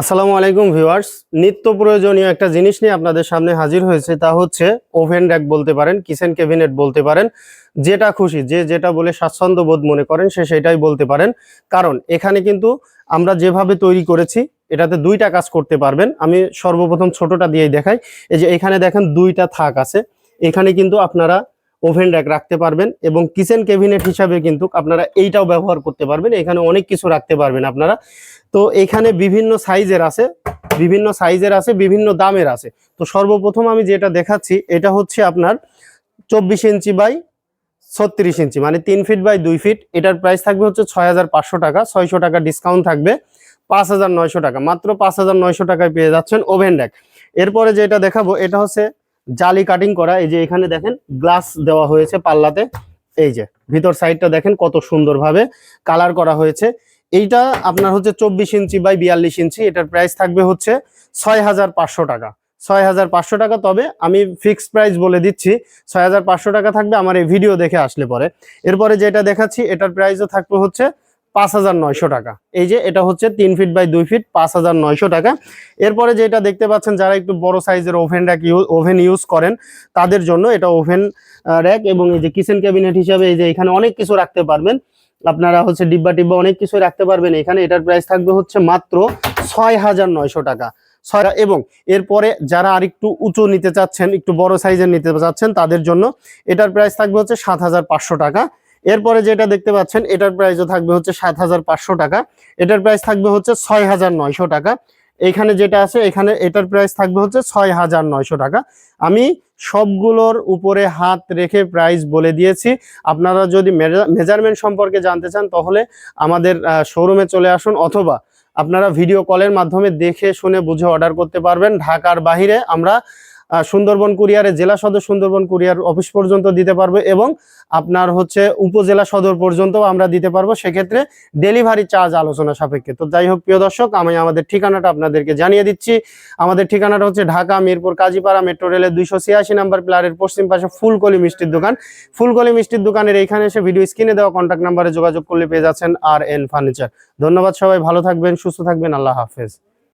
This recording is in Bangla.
আসসালামু আলাইকুম ভিউয়ার্স। নিত্য প্রয়োজনীয় একটা জিনিস নিয়ে আপনাদের সামনে হাজির হয়েছে, তা হচ্ছে ওভেন র্যাক বলতে পারেন, কিচেন ক্যাবিনেট বলতে পারেন, যেটা খুশি, যে যেটা বলে স্বাচ্ছন্দ্য বোধ মনে করেন, সে সেটাই বলতে পারেন। কারণ এখানে কিন্তু আমরা যেভাবে তৈরি করেছি, এটাতে দুইটা কাজ করতে পারবেন। আমি সর্বপ্রথম ছোটটা দিয়েই দেখাই। এই যে এখানে দেখেন দুইটা থাক আছে। এখানে কিন্তু আপনারা ওভেন র্যাক রাখতে পারবেন এবং কিচেন ক্যাবিনেট হিসাবে কিন্তু আপনারা এইটাও ব্যবহার করতে পারবেন। এখানে অনেক কিছু রাখতে পারবেন আপনারা। তো এখানে বিভিন্ন সাইজের আছে, বিভিন্ন সাইজের আছে, বিভিন্ন দামের আছে। তো সর্বপ্রথম আমি যেটা দেখাচ্ছি, এটা হচ্ছে আপনার চব্বিশ ইঞ্চি বাই ছত্রিশ ইঞ্চি মানে তিন ফিট বাই দুই ফিট এটার প্রাইস থাকবে হচ্ছে ছয় হাজার পাঁচশো টাকা, ছয়শো টাকা ডিসকাউন্ট থাকবে, পাঁচ হাজার নয়শো টাকা। মাত্র পাঁচ হাজার নয়শো টাকায় পেয়ে যাচ্ছেন ওভেন র্যাক এরপরে যেটা দেখাবো, এটা হচ্ছে জালি কাটিং করা, এই যে এখানে দেখেন গ্লাস দেওয়া হয়েছে পাল্লাতে, এই যে ভিতর সাইডটা দেখেন কত সুন্দরভাবে কালার করা হয়েছে। এইটা আপনার হচ্ছে চব্বিশ ইঞ্চি বাই বিয়াল্লিশ ইঞ্চি, এটার প্রাইস থাকবে হচ্ছে ছয় হাজার পাঁচশো টাকা। ছয় হাজার পাঁচশো টাকা, তবে আমি ফিক্সড প্রাইস বলে দিচ্ছি, ছয় হাজার পাঁচশো টাকা থাকবে, আমার এই ভিডিও দেখে আসলে পরে। এরপরে যেটা দেখাচ্ছি, এটার প্রাইসও থাকবে হচ্ছে পাঁচ হাজার নয়শো টাকা। এই যে এটা হচ্ছে তিন ফিট বাই দুই ফিট, পাঁচ হাজার নয়শো টাকা। এরপরে যেটা দেখতে পাচ্ছেন, যারা একটু বড় সাইজের ওভেন র্যাক ওভেন ইউজ করেন, তাদের জন্য এটা ওভেন র্যাক এবং এই যে কিচেন ক্যাবিনেট হিসাবে এই যে এখানে অনেক কিছু রাখতে পারবেন। আপনারা হচ্ছে ডিব্বা টিব্বা অনেক কিছু রাখতে পারবেন। এখানে এটার প্রাইস থাকবে হচ্ছে মাত্র ছয় হাজার নয়শো টাকা। ছয়, এবং এরপরে যারা আর একটু উঁচু নিতে চাচ্ছেন, একটু বড় সাইজের নিতে চাচ্ছেন, তাদের জন্য এটার প্রাইস থাকবে হচ্ছে সাত হাজার পাঁচশো টাকা। এরপরে যেটা দেখতে পাচ্ছেন, এটার প্রাইসও থাকবে হচ্ছে সাত হাজার পাঁচশো টাকা। এটার প্রাইস থাকবে হচ্ছে ছয় হাজার নয়শো টাকা। এখানে যেটা আছে, এখানে এটার প্রাইস থাকবে হচ্ছে ছয় হাজার নয়শো টাকা। আমি সবগুলোর উপরে হাত রেখে প্রাইস বলে দিয়েছি। আপনারা যদি মেজারমেন্ট সম্পর্কে জানতে চান, তাহলে আমাদের শোরুমে চলে আসুন, অথবা আপনারা ভিডিও কলের মাধ্যমে দেখে, শুনে, বুঝে অর্ডার করতে পারবেন। ঢাকার বাহিরে আমরা সুন্দরবন কুরিয়ারে জেলা সদর সুন্দরবন কুরিয়ার অফিস পর্যন্ত দিতে পারব এবং আপনার হচ্ছে উপজেলা সদর পর্যন্ত আমরা দিতে পারব। সেক্ষেত্রে ডেলিভারি চার্জ আলোচনা সাপেক্ষে। তো যাই হোক, প্রিয় দর্শক, আমি আমাদের ঠিকানাটা আপনাদেরকে জানিয়ে দিচ্ছি। আমাদের ঠিকানাটা হচ্ছে ঢাকা, মিরপুর, কাজীপাড়া মেট্রো রেলের দুইশো ছিয়াশি নাম্বার প্লারের পশ্চিম পাশে ফুলকলি মিষ্টির দোকান। ফুলকলি মিষ্টির দোকানের এইখানে এসে ভিডিও স্ক্রিনে দেওয়া কন্ট্যাক্ট নাম্বারে যোগাযোগ করলে পেয়ে যাচ্ছেন আর এন ফার্নিচার ধন্যবাদ সবাই, ভালো থাকবেন, সুস্থ থাকবেন, আল্লাহ হাফেজ।